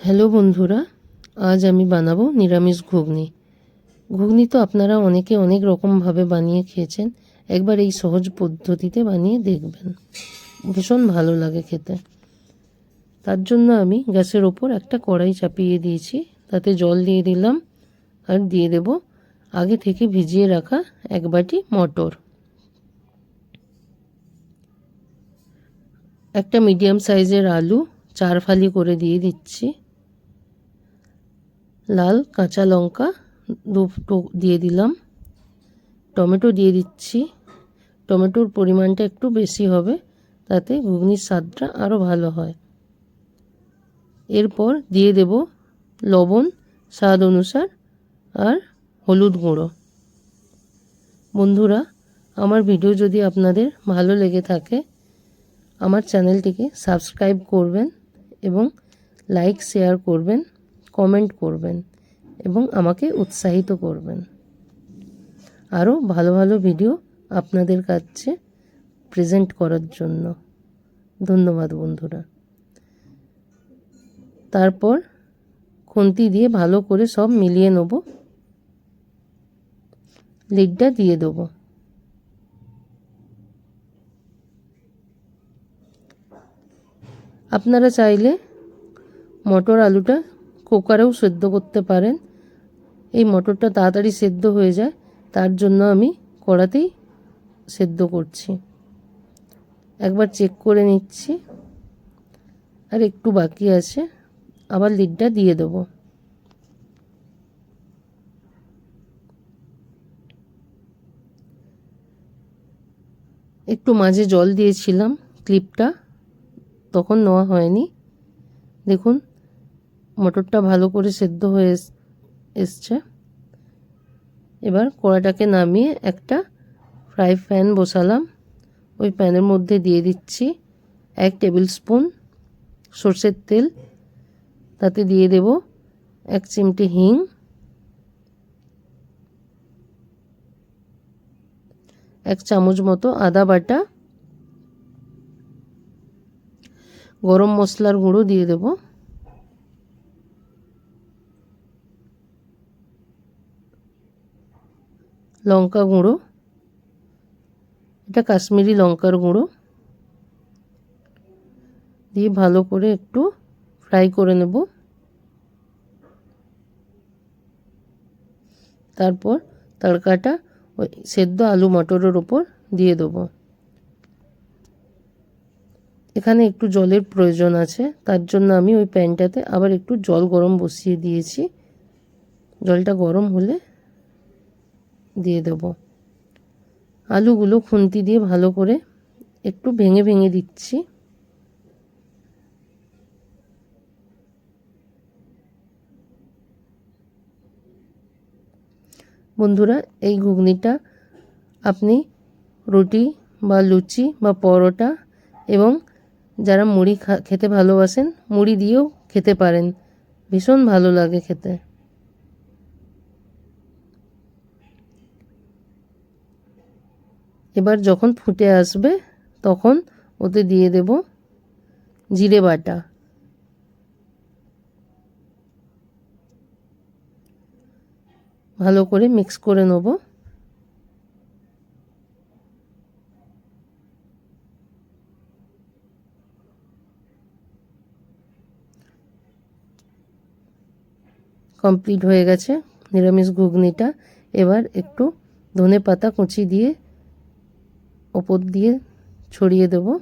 Hello বন্ধুরা, আজ আমি বানাবো নিরামিষ ঘুগনি। ঘুগনি তো আপনারা অনেকে অনেক রকমভাবে বানিয়ে খেয়েছেন, একবার এই সহজ পদ্ধতিতে বানিয়ে দেখবেন। ভীষণ ভালো লাগে খেতে। তার জন্য আমি গ্যাসের ওপর একটা কড়াই চাপিয়ে দিয়েছি, তাতে জল দিয়ে দিলাম আর দিয়ে দেব আগে থেকে ভিজিয়ে রাখা এক বাটি মটর। একটা মিডিয়াম সাইজের আলু চার ফালি করে দিয়ে দিচ্ছি। লাল, কাঁচা লঙ্কা দুটো দিয়ে দিলাম। টমেটো দিয়ে দিচ্ছি। টমেটোর পরিমাণটা একটু বেশি হবে, তাতে ঘুগনির স্বাদটা আরও ভালো হয়। এরপর দিয়ে দেব লবণ, স্বাদ অনুসার আর হলুদ গুঁড়ো। বন্ধুরা, আমার ভিডিও যদি আপনাদের ভালো লেগে থাকে, আমার চ্যানেলটিকে সাবস্ক্রাইব করবেন এবং লাইক, শেয়ার করবেন। কমেন্ট করবেন এবং আমাকে উৎসাহিত করবেন। আরও ভালো ভালো ভিডিও আপনাদের কাছে প্রেজেন্ট করার জন্য। ধন্যবাদ বন্ধুরা। তারপর খুন্তি দিয়ে ভালো করে সব মিলিয়ে নেব। লিডটা দিয়ে দেবো। আপনারা চাইলে মটর আলুটা কুকারেও সেদ্ধ করতে পারেন। এই মটরটা তাড়াতাড়ি সেদ্ধ হয়ে যায়, তার জন্য আমি কড়াতেই সেদ্ধ করছি। একবার চেক করে নিচ্ছি। আর একটু বাকি আছে, আবার লিডটা দিয়ে দেবো। একটু মাঝে জল দিয়েছিলাম ক্লিপটা তখন নেওয়া হয়নি। দেখুন মটরটা ভালো করে সেদ্ধ হয়ে এসছে। এবার কড়াটাকে নামিয়ে একটা ফ্রাই প্যান বসালাম। ওই প্যানের মধ্যে দিয়ে দিচ্ছি এক টেবিল স্পুন সর্ষের তেল। তাতে দিয়ে দেব এক চিমটি হিং। এক চামচ মতো আদা বাটা। গরম মশলার গুঁড়ো দিয়ে দেব। লঙ্কা গুঁড়ো, এটা কাশ্মীরি লঙ্কার গুঁড়ো, দিয়ে ভালো করে একটু ফ্রাই করে নেব। তারপর তড়কাটা ওই সেদ্ধ আলু মটরের ওপর দিয়ে দেবো। এখানে একটু জলের প্রয়োজন আছে, তার জন্য আমি ওই প্যানটাতে আবার একটু জল গরম বসিয়ে দিয়েছি। জলটা গরম হলে দিয়ে দেব। আলুগুলো খুন্তি দিয়ে ভালো করে একটু ভেঙে ভেঙে দিচ্ছি। বন্ধুরা, এই ঘুগনিটা আপনি রুটি বা লুচি বা পরোটা এবং যারা মুড়ি খেতে ভালোবাসেন, মুড়ি দিয়েও খেতে পারেন। ভীষণ ভালো লাগে খেতে। এবার যখন ফুটে আসবে, তখন ওতে দিয়ে দেব জিরে বাটা। ভালো করে মিক্স করে নেব। কমপ্লিট হয়ে গেছে, নিরামিষ ঘুগনিটা। এবার একটু ধনে পাতা কুচি দিয়ে ওপর দিয়ে ছড়িয়ে দেবো।